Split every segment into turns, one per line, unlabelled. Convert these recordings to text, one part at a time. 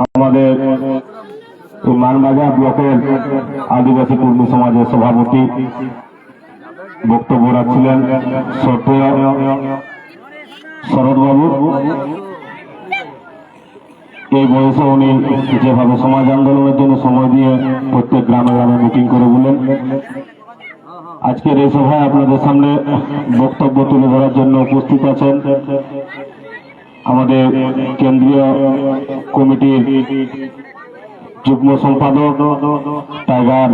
আমাদের মানবাজার ব্লকের আদিবাসী কর্মী সমাজের সভাপতি বক্তব্য রাখছিলেন শরৎবাবু। এই বয়সে উনি যেভাবে সমাজ আন্দোলনের জন্য সময় দিয়ে প্রত্যেক গ্রামে গ্রামে মিটিং করে বলেন আজকের এই সভায় আপনাদের সামনে বক্তব্য তুলে ধরার জন্য উপস্থিত আছেন আমাদের কেন্দ্রীয় কমিটির যুগ্ম সম্পাদক টাইগার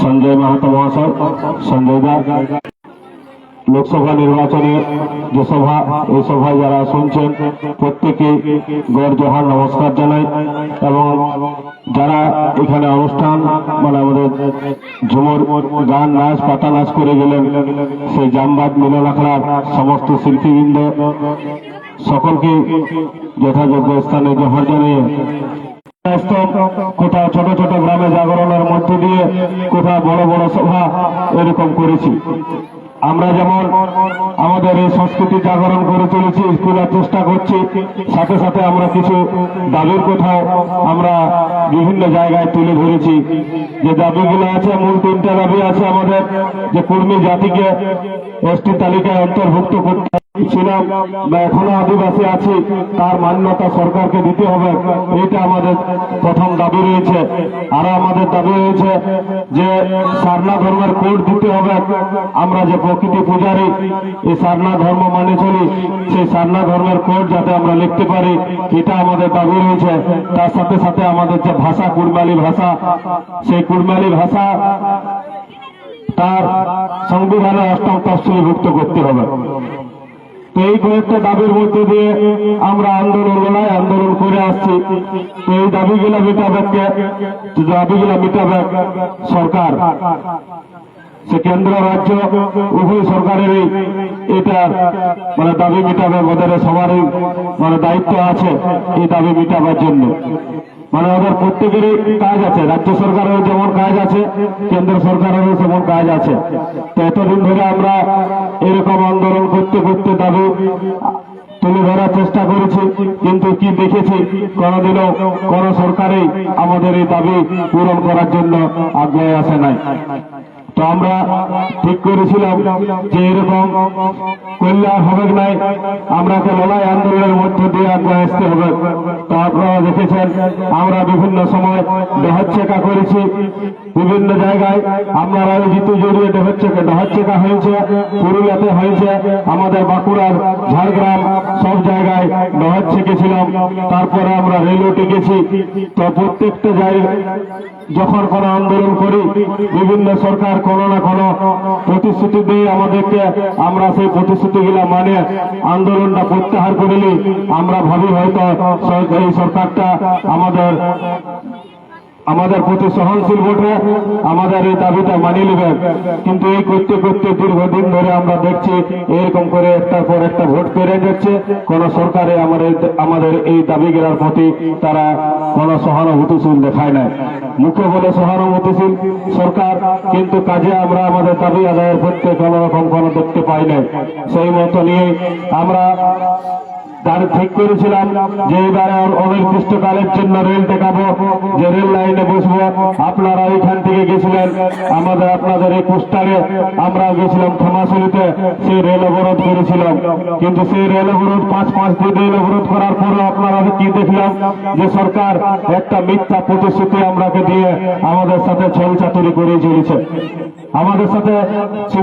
সঞ্জয় মাহাতো মহাশয়, সঞ্জয় লোকসভা নির্বাচনে যে সভা, এই সভায় যারা শুনছেন, প্রত্যেকে গড় জোহার নমস্কার জানাই এবং যারা এখানে অনুষ্ঠান মানে আমাদের ঝুমুর গান, নাচ, পাতা নাচ করে গেলেন, সেই জামবাদ মিলন আখড়ার সমস্ত শিল্পীবৃন্দ সকলকে যথাযোগ্য স্থানে জোহার জানিয়ে কোথাও ছোট ছোট গ্রামে জাগরণের মধ্যে দিয়ে কোথাও বড় বড় সভা এরকম করেছি। আমরা যেমন আমাদের এই সংস্কৃতি জাগরণ করে চলেছি স্কুলের চেষ্টা করছি, সাথে সাথে আমরা কিছু দাবির কোথাও আমরা বিভিন্ন জায়গায় তুলে ধরেছি। যে দাবিগুলো আছে, মূল তিনটা দাবি আছে আমাদের, যে কর্মী জাতিকে এসটি তালিকায় অন্তর্ভুক্ত করতে ছিলাম বা এখনও আদিবাসী আছি, তার মান্যতা সরকারকে দিতে হবে এটা আমাদের প্রথম দাবি রয়েছে। আরও আমাদের দাবি রয়েছে যে সারনা ধর্মের কোড দিতে হবে, আমরা যে প্রকৃতি পূজারি এই সারনা ধর্ম মানে চলি। সেই সারনা ধর্মের কোড যাতে আমরা লিখতে পারি, এটা আমাদের দাবি রয়েছে। তার সাথে সাথে আমাদের যে ভাষা, কুড়মালি ভাষা, সেই কুড়মালি ভাষা তার সংবিধানে অষ্টম তফসিলভুক্ত করতে হবে। তো এই কয়েকটা দাবির মধ্যে দিয়ে আমরা আন্দোলন লড়াই আন্দোলন করে আসছি। তো এই দাবিগুলো মেটাবে দাবিগুলো মেটাবে সরকার। সে কেন্দ্র রাজ্য উভয় সরকারেরই এটা মানে দাবি মেটাবে, ওদের সবারই মানে দায়িত্ব আছে এই দাবি মেটাবার জন্য। মানে ওদের প্রত্যেকেরই কাজ আছে, রাজ্য সরকারের যেমন কাজ আছে, কেন্দ্র সরকারেরও সেমন কাজ আছে। তো এতদিন ধরে আমরা এরকম আন্দোলন করতে করতে দাবি তুলে ধরার চেষ্টা করেছি, কিন্তু কি দেখেছি, কোনোদিনও কোন সরকারই আমাদের এই দাবি পূরণ করার জন্য আগ্রহে আসে নাই। তো আমরা ঠিক করেছিলাম যে এরকম কল্যাণ হবে নাই। আমরাকে লড়াই আন্দোলনের মধ্য দিয়ে আগ্রহ আসতে হবে। তো আপনারা দেখেছেন, আমরা বিভিন্ন সময় দেহচ্ছেকা করেছি। বিভিন্ন জায়গায় আমরা রাজনীতি জড়িয়ে দেহচ্ছেকা দেহচ্ছেকা হয়েছে, পুরুলিয়াতে হয়েছে, আমাদের বাঁকুড়ার ঝাড়গ্রাম সব জায়গায় দেহচ্ছেকেছিলাম তারপরে আমরা রেলও টিকেছি। তো প্রত্যেকটা জায়গায় যখন কোনো আন্দোলন করি, বিভিন্ন সরকার কোনো না কোনো প্রতিশ্রুতি দিয়ে আমাদেরকে। আমরা সেই প্রতিশ্রুতি গুলা মানে আন্দোলনটা প্রত্যাহার করিলি। আমরা ভাবি হয়তো এই সরকারটা আমাদের আমাদের প্রতি সহনশীল ভোটে আমাদের এই দাবিটা মানিয়ে নেবে। কিন্তু এই করতে করতে দীর্ঘদিন ধরে আমরা দেখছি এরকম করে একটার পর একটা ভোট পেরে যাচ্ছে। কোন সরকারে আমাদের আমাদের এই দাবিগুলোর প্রতি তারা কোন সহানুভূতিশীল দেখায় না মুখে বলে সহানুভূতিশীল সরকার, কিন্তু কাজে আমরা আমাদের দাবি আদায়ের ক্ষেত্রে কোন রকম কোনো দেখতে পাই না সেই মতো নিয়ে আমরা তার ঠিক করেছিলাম যে এবারে অনির্দিষ্টকালের জন্য রেল টেকাবো যে রেল লাইনে বসবো। আপনারা এখান থেকে গেছিলেন, আমাদের আপনাদের এই পোস্টারে আমরা গেছিলাম থামাশুলিতে সেই রেল অবরোধ করেছিলাম। কিন্তু সেই রেল অবরোধ পাঁচ পাঁচ দিন রেল অবরোধ করার পরে আপনারা কি দেখলাম যে সরকার একটা মিথ্যা প্রতিশ্রুতি আমরাকে দিয়ে আমাদের সাথে ছল চাতুরি করে চলেছে। আমাদের সাথে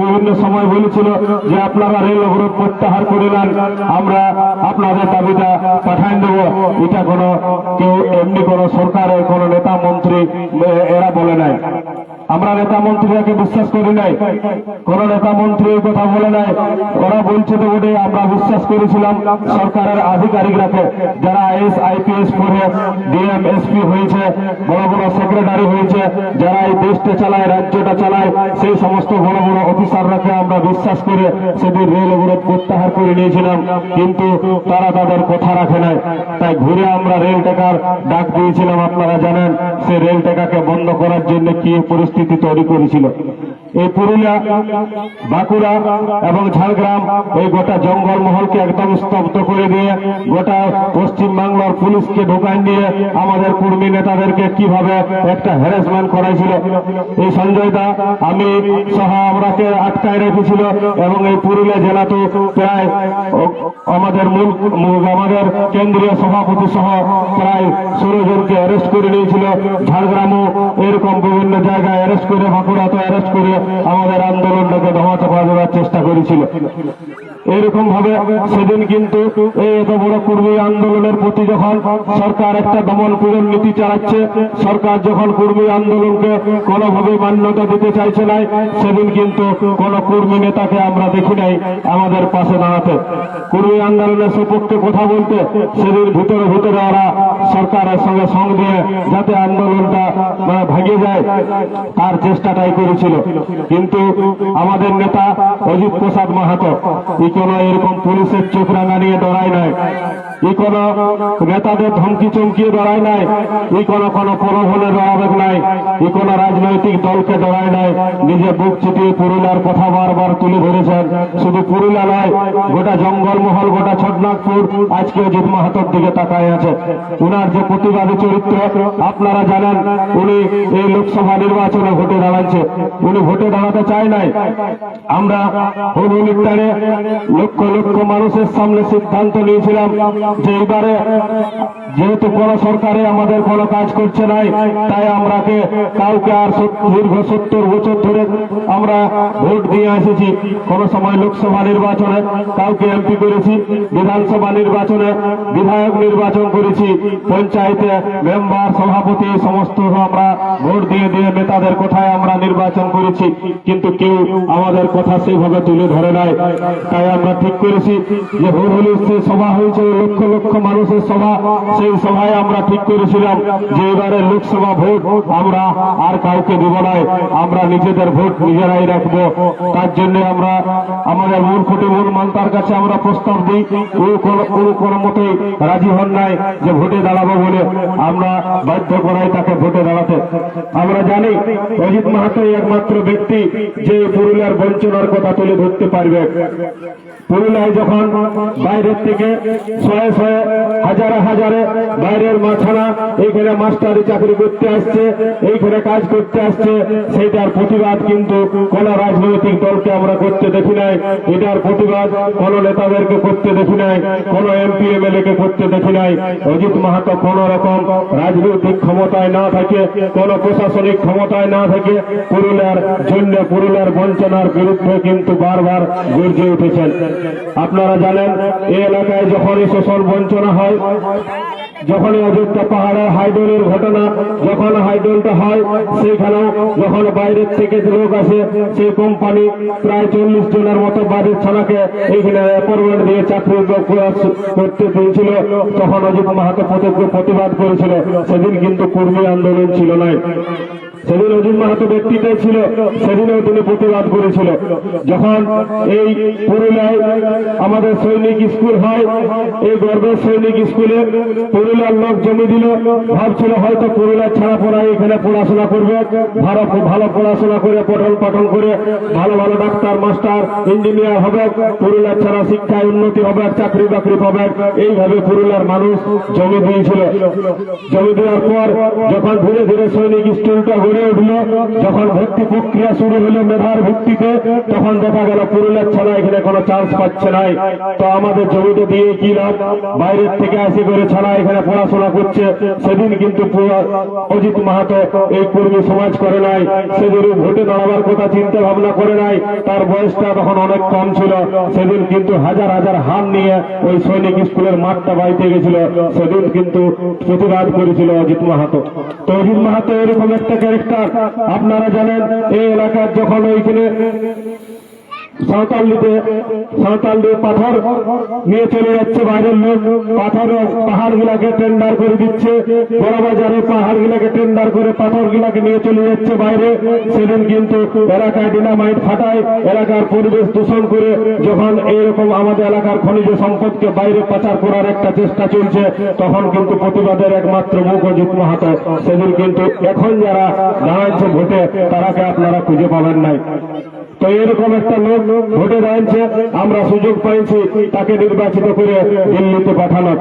বিভিন্ন সময় বলেছিল যে আপনারা রেল অবরোধ প্রত্যাহার করে নেন, আমরা আপনাদের দাবিটা পাঠান দেব এটা কোনো কেউ এমনি কোনো সরকারের কোনো নেতা মন্ত্রী এরা বলে নাই। আমরা নেতা মন্ত্রীরাকে বিশ্বাস করি নাই। কোন নেতা মন্ত্রী এই কথা বলে নাই। ওরা বলছে তো বটে, আমরা বিশ্বাস করেছিলাম সরকারের আধিকারিকরাকে, যারা আইএস, আইপিএস পড়ে ডিএম, এসপি হয়েছে, বড় বড় সেক্রেটারি হয়েছে, যারা এই দেশটা চালায়, রাজ্যটা চালায় সেই সমস্ত বড় বড় অফিসাররাকে আমরা বিশ্বাস করে সেদিন রেল অবরোধ প্রত্যাহার করে নিয়েছিলাম, কিন্তু তারা তাদের কথা রাখে নাই। তাই ঘুরে আমরা রেল টেকার ডাক দিয়েছিলাম, আপনারা জানেন সেই রেল টেকাকে বন্ধ করার জন্য কি পরিস্থিতি তৈরি করেছিল। এই পুরুলিয়া, বাঁকুড়া এবং ঝাড়গ্রাম এই গোটা জঙ্গল মহলকে একদম স্তব্ধ করে দিয়ে, গোটা পশ্চিম বাংলার পুলিশকে ঢোকাই দিয়ে আমাদের কর্মী নেতাদেরকে কীভাবে একটা হ্যারাসমেন্ট করাইছিল। এই সঞ্জয় দা, আমি সহ আমরাকে আটকায় রেখেছিল এবং এই পুরুলিয়া জেলা তো প্রায় আমাদের মূল আমাদের কেন্দ্রীয় সভাপতি সহ প্রায় ষোলো জনকে অ্যারেস্ট করে নিয়েছিল। ঝাড়গ্রামও এরকম বিভিন্ন জায়গায় অ্যারেস্ট করে বাঁকুড়াতে অ্যারেস্ট করে আমাদের আন্দোলনটাকে দমাতে দেওয়ার চেষ্টা করেছিল। এরকম ভাবে সেদিন কিন্তু এই এত বড় কর্মী আন্দোলনের প্রতি যখন সরকার একটা দমন পীড়ন নীতি চালাচ্ছে, সরকার যখন কর্মী আন্দোলনকে কোনোভাবে মান্যতা দিতে চাইছে না সেদিন কিন্তু কোন কর্মী নেতাকে আমরা দেখি নাই আমাদের পাশে দাঁড়াতে। কর্মী আন্দোলনের সপক্ষে কথা বলতে সেদিন ভিতরে ভিতরে ওরা সরকারের সঙ্গে সঙ্গ দিয়ে যাতে আন্দোলনটা মানে ভাঙে যায়, তার চেষ্টাটাই করেছিল। কিন্তু আমাদের নেতা অজিত প্রসাদ মাহাতো ই এরকম পুলিশের চোখ রাঙা নিয়ে ডরায় নাই। ই কোন নেতাদের ধমকি চমকিয়ে ডরায় নাই ই কোন কোন প্রলোভনে ডরাবে নাই ই কোন রাজনৈতিক দলকে ডরায় নাই, নিজে বুক চিটিয়ে পুরুলিয়ার কথা বারবার তুলে ধরেছেন। শুধু পুরুলিয়া নয়, গোটা জঙ্গলমহল, গোটা ছটনাগপুর আজকে অজিত মাহাতোর দিকে তাকায় আছে। উনার যে প্রতিবাদী চরিত্র, আপনারা জানেন, উনি এই লোকসভা নির্বাচনে ভোটে দাঁড়াচ্ছে। উনি ভোটে দাঁড়াতে চায় নাই। আমরা হুবলিটারে লক্ষ লক্ষ মানুষের সামনে সিদ্ধান্ত নিয়েছিলাম যে এবারে যেহেতু কোন সরকারে আমাদের কোনো কাজ করছে নাই, তাই আমরাকে কাউকে আর দীর্ঘ সত্তর বছর ধরে আমরা ভোট দিয়ে এসেছি। কোন সময় লোকসভা নির্বাচনে কাউকে এমপি করেছি, বিধানসভা নির্বাচনে বিধায়ক নির্বাচন করেছি, পঞ্চায়েতে মেম্বার, সভাপতি, সমস্ত আমরা ভোট দিয়ে দিয়ে নেতাদের কোথায় আমরা নির্বাচন করেছি। কিন্তু কেউ আমাদের কথা সেইভাবে তুলে ধরে নাই। তাই আমরা ঠিক করেছি যে হুলহুলির যে সভা হয়েছে লক্ষ লক্ষ মানুষের সভা, সেই সভায় আমরা ঠিক করেছিলাম যে এবারে লোকসভা ভোট আমরা আর কাউকে দেব নাই আমরা নিজেদের ভোট নিজেরাই রাখব। তার জন্য আমরা আমাদের মূল খুঁটি মূল মন্তার কাছে আমরা প্রস্তাব দিই কোনো কোনো রাজি হন নাই যে ভোটে দাঁড়াবো বলে আমরা বাধ্য করাই তাকে ভোটে দাঁড়াতে। আমরা জানি অজিত মাহাতোই একমাত্র ব্যক্তি যে পুরুলিয়ার বঞ্চনার কথা তুলে ধরতে পারবে। পুরুলিয়ায় যখন বাইরের থেকে শয়ে শয়ে হাজারে হাজারে বাইরের মাছানা, এইখানে মাস্টারি চাকরি করতে আসছে, এইখানে কাজ করতে আসছে প্রতিবাদ কিন্তু কোন রাজনৈতিক দলকে আমরা করতে দেখি নাই, এটার প্রতিবাদ কোন নেতাদেরকে করতে দেখি নাই, কোন এমপি করতে দেখি নাই। অজিত মাহাতো কোন রকম রাজনৈতিক ক্ষমতায় না থাকে, কোন প্রশাসনিক ক্ষমতায় না থাকে, পুরুলিয়ার জন্য পুরুলিয়ার বঞ্চনার বিরুদ্ধে কিন্তু বারবার গর্জে উঠেছেন। আপনারা জানেন, এই এলাকায় যখনই শোষণ বঞ্চনা হয়। যখনই অযোধ্যা পাহাড়ের হাইডোলের ঘটনা, যখন হাইডোলটা হয়, সেইখানেও যখন বাইরের থেকে লোক আসে, সেই কোম্পানি প্রায় চল্লিশ জনের মতো বাড়ির ছানাকে এইখানে অ্যাপয়েন্টমেন্ট দিয়ে চাকরি করতে দিয়েছিল। তখন অজিত মাহাতো প্রতি- প্রতিবাদ করেছিল। সেদিন কিন্তু কর্মী আন্দোলন ছিল না। সেদিন অজিত মাহাতো ব্যক্তিটাই ছিল, সেদিনেও তিনি প্রতিবাদ করেছিল। যখন এই পুরুলিয়ায় আমাদের সৈনিক স্কুল হয়, এই গর্বের সৈনিক স্কুলে পুরুলিয়ার লোক জমি দিল। ভাবছিল হয়তো পুরুলিয়ার ছাড়া পড়ায় এখানে পড়াশোনা করবে। ভালো ভালো পড়াশোনা করে, পঠন পাঠন করে ভালো ভালো ডাক্তার, মাস্টার, ইঞ্জিনিয়ার হবে। পুরুলিয়ার ছাড়া শিক্ষায় উন্নতি হবে, চাকরি বাকরি পাবে। এইভাবে পুরুলিয়ার মানুষ জমি দিয়েছিল। জমি দেওয়ার পর যখন ধীরে ধীরে সৈনিক স্কুলটা গড়ে উঠল যখন ভর্তি প্রক্রিয়া শুরু হলো মেধার ভিত্তিতে, তখন দেখা গেল পুরুলিয়ার ছাড়া এখানে কোনো চান্স পাচ্ছে নাই। তো আমাদের জমিতে দিয়ে কি লাভ? বাইরের থেকে আসি করে ছাড়া এখানে পড়াশোনা করছে। সেদিন কিন্তু অজিত মাহাতো এই কর্মী সমাজ করে নাই। সেদিন ভোটে দাঁড়াবার কথা চিন্তা ভাবনা করে নাই। তার বয়সটা তখন অনেক কম ছিল। সেদিন কিন্তু হাজার হাজার হান নিয়ে ওই সৈনিক স্কুলের মাঠটা বাইতে গেছিল। সেদিন কিন্তু প্রতিবাদ করেছিল অজিত মাহাতো। তো অজিত মাহাতো এরকম একটা আপনারা জানেন এই এলাকার যখন ওইখানে সাঁওতালিতে সাঁওতালি পাথর নিয়ে চলে যাচ্ছে বাইরের লোক। পাথর পাহাড় গুলাকে টেন্ডার করে দিচ্ছে। বড় বাজারে পাহাড় গুলাকে টেন্ডার করে পাথর গুলাকে নিয়ে চলে যাচ্ছে বাইরে। সেদিন কিন্তু এলাকায় ডিনামাইট ফাটায়। এলাকার পরিবেশ দূষণ করে যখন এইরকম আমাদের এলাকার খনিজ সম্পদকে বাইরে পাচার করার একটা চেষ্টা চলছে, তখন কিন্তু প্রতিবাদের একমাত্র মুখ অজিত মাহাতো। সেদিন কিন্তু এখন যারা দাঁড়াচ্ছে ভোটে, তারাকে আপনারা খুঁজে পাবেন নাই। তো এরকম একটা লোক ভোটে দাঁড়িয়েছে আমরা সুযোগ পাইছি, তাকে নির্বাচিত করে দিল্লিতে পাঠানো।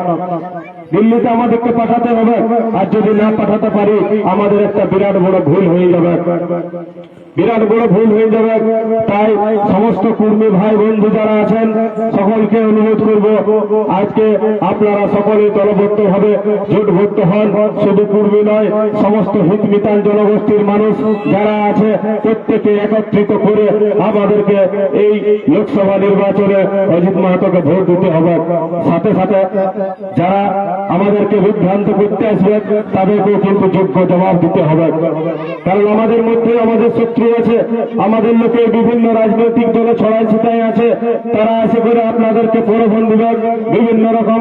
দিল্লিতে আমাদেরকে পাঠাতে হবে, আর যদি না পাঠাতে পারি, আমাদের একটা বিরাট বড় ভুল হয়ে যাবে। বিরাট বড় ভুল হয়ে যাবে। তাই সমস্ত কর্মী ভাই বন্ধু যারা আছেন, সকলকে অনুরোধ করব, আজকে আপনারা সকলে দলবদ্ধ ভাবে জোটবদ্ধ হন। শুধু কর্মী নয়, সমস্ত হিতমিতান জনগোষ্ঠীর মানুষ যারা আছে, প্রত্যেকে একত্রিত করে আমাদেরকে এই লোকসভা নির্বাচনে অজিত মাহাতোকে ভোট দিতে হবে। সাথে সাথে যারা আমাদেরকে বিভ্রান্ত করতে আসবে তাদেরকেও কিন্তু যোগ্য জবাব দিতে হবে। কারণ আমাদের মধ্যে আমাদের শত্রু আছে আমাদের লোকে বিভিন্ন রাজনৈতিক দলে ছড়াই ছিটাই আছে। তারা এসে করে আপনাদেরকে প্রলোভন দিবেন বিভিন্ন রকম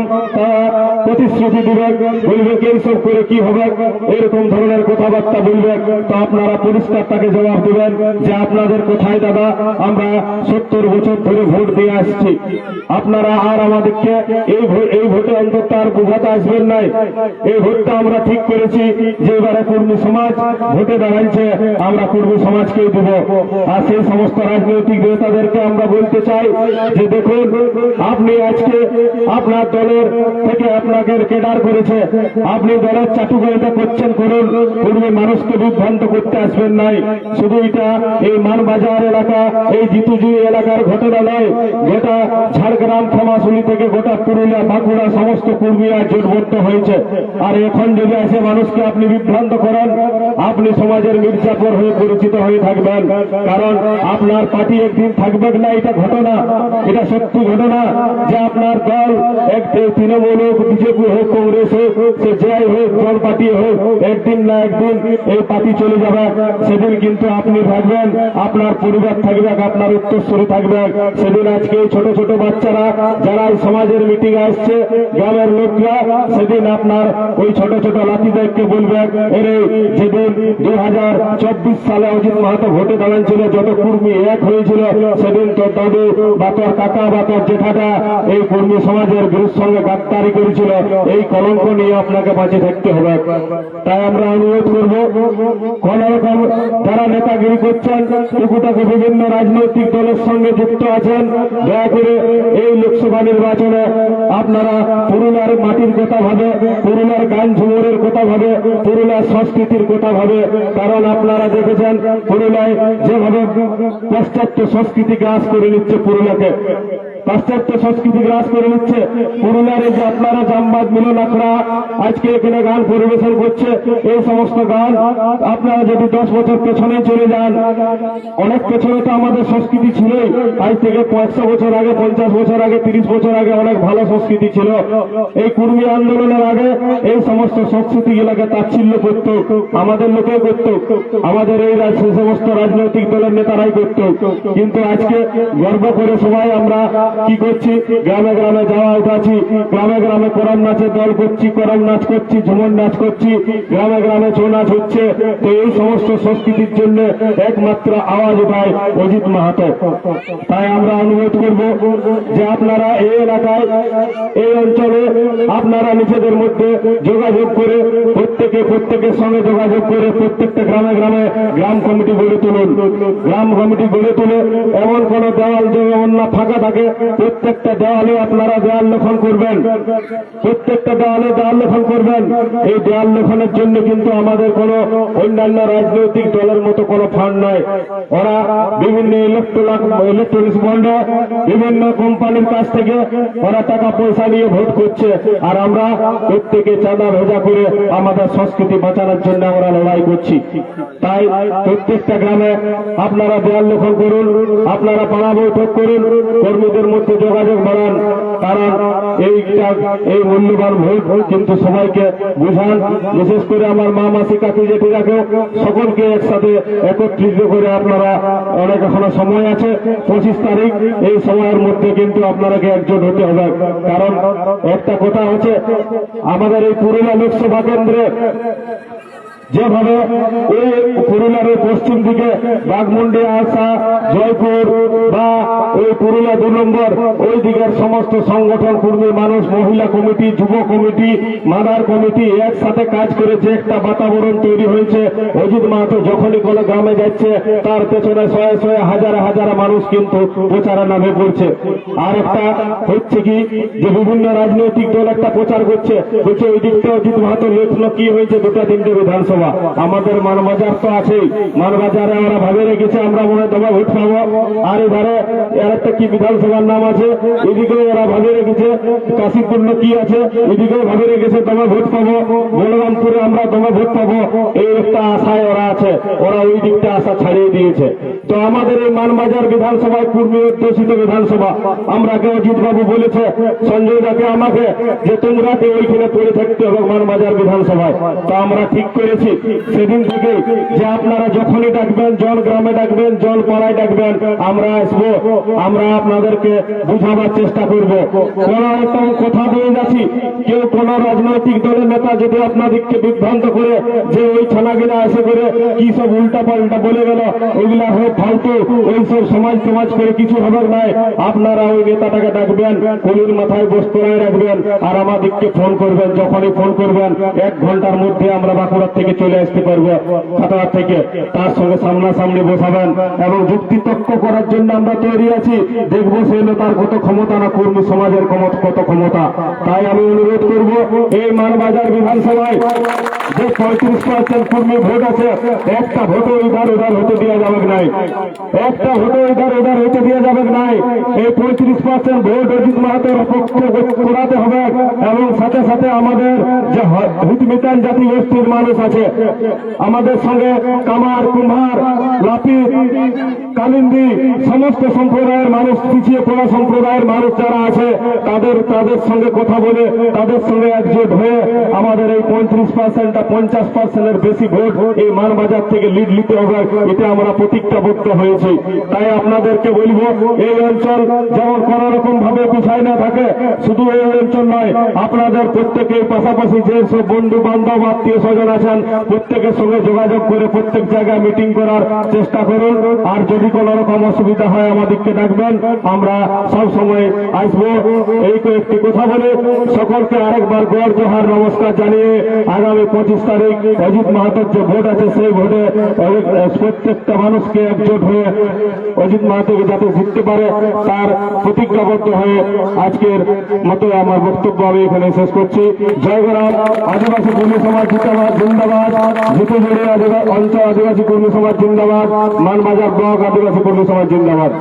প্রতিশ্রুতি দিবেন বলবে এইসব করে কি হবে, এরকম ধরনের কথাবার্তা বলবে। তো আপনারা পরিষ্কার তাকে জবাব দিবেন যে আপনাদের কোথায় দাদা, আমরা সত্তর বছর ধরে ভোট দিয়ে আসছি। আপনারা আর আমাদেরকে এই এই ভোটে অন্তত আর বোঝাতে আসবেন নাই। এই ভোটটা আমরা ঠিক করেছি যে এবারে কর্মী সমাজ ভোটে দাঁড়াইছে, আমরা কর্মী সমাজকেই দেব আর সেই সমস্ত রাজনৈতিক নেতাদেরকে আমরা বলতে চাই যে দেখুন, আপনি আজকে আপনার দলের থেকে আপনাকে কেডার করেছে। আপনি দলের চাটুকারিতা করছেন, করুন। কর্মী মানুষকে বিভ্রান্ত করতে আসবেন নাই। শুধু এটা, এই মানবাজার এলাকা, এই জিতুজুই এলাকার ঘটনা নয়, গোটা ঝাড়গ্রাম ক্ষমাশুলি থেকে গোটা পুরুলিয়া, বাঁকুড়া সমস্ত কর্মীরা জোটবদ্ধ হয়েছে। আর এখন যদি এসে মানুষকে আপনি বিভ্রান্ত করেন, আপনি সমাজের মির্জাপুর হয়ে পরিচিত হয়ে থাকবেন। কারণ আপনার পার্টি একদিন থাকবে না, এটা ঘটনা। এটা সত্যি ঘটনা যে আপনার দল এক তৃণমূল হোক, বিজেপি হোক, কংগ্রেস হোক, সে যাই হোক দল পার্টি হোক, একদিন না একদিন এই পার্টি চলে যাবে। সেদিন কিন্তু আপনি থাকবেন, আপনার পরিবার থাকবে আপনার উত্তরস্বরী থাকবে সেদিন আজকে ছোট ছোট বাচ্চারা, যারা সমাজের মিটিং আসছে, গ্রামের লোকরা, সেদিন আপনার ওই ছোট ছোট লাঠিদেরকে বলবে এরে, যেদিন দু হাজার চব্বিশ সালে অজিত মাহাতো ভোটে দাঁড়াচ্ছিল যত কর্মী এক হয়েছিল সেদিন তোর দাদু বা তোর কাকা বা তোর জেঠাটা এই কর্মী সমাজের বিরুদ্ধ সঙ্গে গাদ্দারি করেছিল। এই কলঙ্ক নিয়ে আপনাকে বাঁচে থাকতে হবে। তাই আমরা অনুরোধ করব, কোন রকম যারা নেতাগিরি করছেন, টুকুটাকে বিভিন্ন রাজনৈতিক দলের সঙ্গে যুক্ত আছেন, দয়া করে এই লোকসভা নির্বাচনে আপনারা পুরুলিয়ার মাটির কথা ভাবে পুরুলিয়ার গান ঝুমুরের কথা ভাবে পুরুলিয়ার সংস্কৃতির কথা ভাবে, কারণ আপনারা দেখেছেন পুরুলিয়ায় যেভাবে পাশ্চাত্য সংস্কৃতি গ্রাস করে নিচ্ছে পুরুলিয়াকে। পাশ্চাত্য সংস্কৃতি গ্রাস করে নিচ্ছে। পুরুলিয়ার যে আপনারা জামবাদ মিলন আখড়া, আজকে এখানে গান পরিবেশন করছে, এই সমস্ত গান আপনারা যদি দশ বছর পেছনে চলে যান, অনেক পেছনে তো আমাদের সংস্কৃতি ছিলই। আজ থেকে কয়েকশো বছর আগে, পঞ্চাশ বছর আগে, তিরিশ বছর আগে অনেক ভালো সংস্কৃতি ছিল। এই কুর্মী আন্দোলনের আগে এই সমস্ত সংস্কৃতি গুলাকে তাচ্ছিল্য করত, আমাদের লোকে করত, আমাদের এই সে সমস্ত রাজনৈতিক দলের নেতারাই করত। কিন্তু আজকে গর্ব করে সবাই আমরা কি করছি? গ্রামে গ্রামে যাওয়া উঠাচ্ছি। গ্রামে গ্রামে করম নাচের দল করছি, করম নাচ করছি, ঝুমর নাচ করছি। গ্রামে গ্রামে ছৌ নাচ হচ্ছে। তো এই সমস্ত সংস্কৃতির জন্য একমাত্র আওয়াজ উঠায় অজিত মাহাতো। তাই আমরা অনুরোধ করব যে আপনারা এই এলাকায়, এই অঞ্চলে আপনারা নিজেদের মধ্যে যোগাযোগ করে প্রত্যেকে, প্রত্যেকের সঙ্গে যোগাযোগ করে প্রত্যেকটা গ্রামে গ্রামে গ্রাম কমিটি গড়ে তুলুন। গ্রাম কমিটি গড়ে তুলে এমন কোন দেওয়াল যেমন না ফাঁকা থাকে প্রত্যেকটা দেওয়ালে আপনারা দেওয়াল লেখন করবেন। প্রত্যেকটা দেওয়ালে দেওয়াল লেখন করবেন। এই দেওয়াল লেখনের জন্য কিন্তু আমাদের কোনো অন্যান্য রাজনৈতিক দলের মতো কোনো ফান্ড নয় ওরা বিভিন্ন ইলেকট্রনিক্স বন্ডে বিভিন্ন কোম্পানির কাছ থেকে ওরা টাকা পয়সা নিয়ে ভোট করছে। আর আমরা প্রত্যেকে চাঁদা ভেজা করে আমাদের সংস্কৃতি বাঁচানোর জন্য আমরা লড়াই করছি। তাই প্রত্যেকটা গ্রামে আপনারা দেয়াল লেখন করুন, আপনারা পাড়া বৈঠক করুন, কর্মীদের মধ্যে যোগাযোগ বাড়ান, কারণ এইটা এই মূল্যবান ভোট কিন্তু সবাইকে বুঝান। বিশেষ করে আমার মা, মাসি, কাকি জেঠিরাকে সকলকে একসাথে একত্রিত করে আপনারা অনেক এখনও সময় আছে, পঁচিশ তারিখ, এই সময়ের মধ্যে কিন্তু আপনারাকে একজোট হতে হবে। কারণ একটা কথা হচ্ছে, আমাদের এই পুরুলিয়া লোকসভা কেন্দ্রে যেভাবে এই পশ্চিম দিকে বাঘমুন্ডি আসা জয়পুর বা ওই পুরুলিয়া দু নম্বর, ওই দিকের সমস্ত সংগঠন কর্মী, মানুষ, মহিলা কমিটি, যুব কমিটি, মাদার কমিটি একসাথে কাজ করে যে একটা বাতাবরণ তৈরি হয়েছে। অজিত মাহাতো যখনই কোনো গ্রামে যাচ্ছে, তার পেছনে শয়ে শয়ে হাজার হাজার মানুষ কিন্তু প্রচারে নামে পড়ছে। আর একটা হচ্ছে কি, যে বিভিন্ন রাজনৈতিক দল একটা প্রচার করছে, বলছে, ওই দিকটা অজিত মাহাতো লেখলো কি হয়েছে? দুটা তিনটে বিধানসভা আমাদের মানবাজার তো আছেই। মানবাজারে আমরা ভাবে রেখেছে, আমরা মনে তোমার ভোট পাবো। আর এধারে আর একটা কি বিধানসভার নাম আছে? এদিকেও ওরা ভাবে রেখেছে। কাশীপুর কি আছে? এদিকেও ভাবে রেখেছে তোমার ভোট পাবো। বলরামপুরে আমরা তোমার ভোট পাবো। এই একটা আশায় ওরা আছে। ওরা ওই দিকটা আশা ছাড়িয়ে দিয়েছে। তো আমাদের এই মানবাজার বিধানসভায় পূর্বী অধ্যুষিত বিধানসভা, আমরা কেউ বাবু বলেছে, সঞ্জয় দাকে আমাকে, যে তোমরা কে ওইখানে পড়ে থাকতে হবে মানবাজার বিধানসভায়। তো আমরা ঠিক করেছি। সেদিন থেকে যে আপনারা যখনই ডাকবেন জন গ্রামে ডাকবেন জন পাড়ায় ডাকবেন, আমরা আসব, আমরা আপনাদেরকে বুঝাবার চেষ্টা করব। কোন রকম কথা দিয়ে যাচ্ছি, কেউ কোন রাজনৈতিক দলের নেতা যদি আপনাদেরকে বিভ্রান্ত করে, যে ওই ছানাগিরা এসে করে কি সব উল্টা পাল্টা বলে গেল, ওইগুলা হয়ে ফালতু, ওই সব সমাজ সমাজ করে কিছু হবে নাই, আপনারা ওই নেতাটাকে ডাকবেন, কলির মাথায় বস্ত্রায় রাখবেন, আর আমাদেরকে ফোন করবেন, যখনই ফোন করবেন, এক ঘণ্টার মধ্যে আমরা বাঁকুড়ার থেকে চলে আসতে পারব খাতার থেকে। তার সঙ্গে সামনাসামনি বসাবেন এবং যুক্তি তক্ষ করার জন্য আমরা তৈরি আছি। দেখব সে তার কত ক্ষমতা না কর্মী সমাজের কত ক্ষমতা। তাই আমি অনুরোধ করব, এই মানবাজার বিধানসভায় যে পঁয়ত্রিশ পার্সেন্ট কর্মী ভোট আছে, একটা ভোটও ইধার উধার হতে দেওয়া যাবে নাই। একটা ভোটও ইধার উধার হতে দেওয়া যাবে নাই। এই পঁয়ত্রিশ পার্সেন্ট ভোট অজিত মাহাতোর করাতে হবে এবং সাথে সাথে আমাদের যে হিতমিতান জাতি গোষ্ঠীর মানুষ আছে, আমাদের সঙ্গে কামার, কুম্ভার লাপি কালিন্দি, সমস্ত সম্প্রদায়ের মানুষ, পিছিয়ে পড়া সম্প্রদায়ের মানুষ যারা আছে, তাদের তাদের সঙ্গে কথা বলে, তাদের সঙ্গে একজোট হয়ে আমাদের এই পঁয়ত্রিশ পার্সেন্টটা পঞ্চাশ পার্সেন্টের বেশি ভোট এই মানবাজার থেকে লিড নিতে হবে। এতে আমরা প্রতিজ্ঞাবদ্ধ হয়েছি। তাই আপনাদেরকে বলব, এই অঞ্চল যেমন কোন রকম ভাবে পিছায় না থাকে, শুধু এই অঞ্চল নয়, আপনাদের প্রত্যেকের পাশাপাশি যে সব বন্ধু বান্ধব আত্মীয় স্বজন আছেন, প্রত্যেকের সঙ্গে যোগাযোগ করে প্রত্যেক জায়গায় মিটিং করার চেষ্টা করুন। আর যদি কোন রকম অসুবিধা হয়, আমাদেরকে ডাকবেন। আমরা সব সময় আসব। এই কয়েকটি কথা বলে সকলকে আরেকবার গড় জোহার নমস্কার জানিয়ে আগামী পঁচিশ তারিখ অজিত মাহাতোর যে ভোট আছে, সেই ভোটে প্রত্যেকটা মানুষকে একজোট হয়ে অজিত মাহাতোকে যাতে জিততে পারে, তার প্রতিজ্ঞাবদ্ধ হয়ে আজকের মতো আমার বক্তব্য আমি এখানে শেষ করছি। জয়গ্রাম আদিবাসী কর্মী সমাজ জিন্দাবাদ। জিন্দাবাদ অঞ্চল আদিবাসী কর্মী সমাজ জিন্দাবাদ। মানবাজার ব্লক আদিবাসী কর্মী সমাজ জিন্দাবাদ।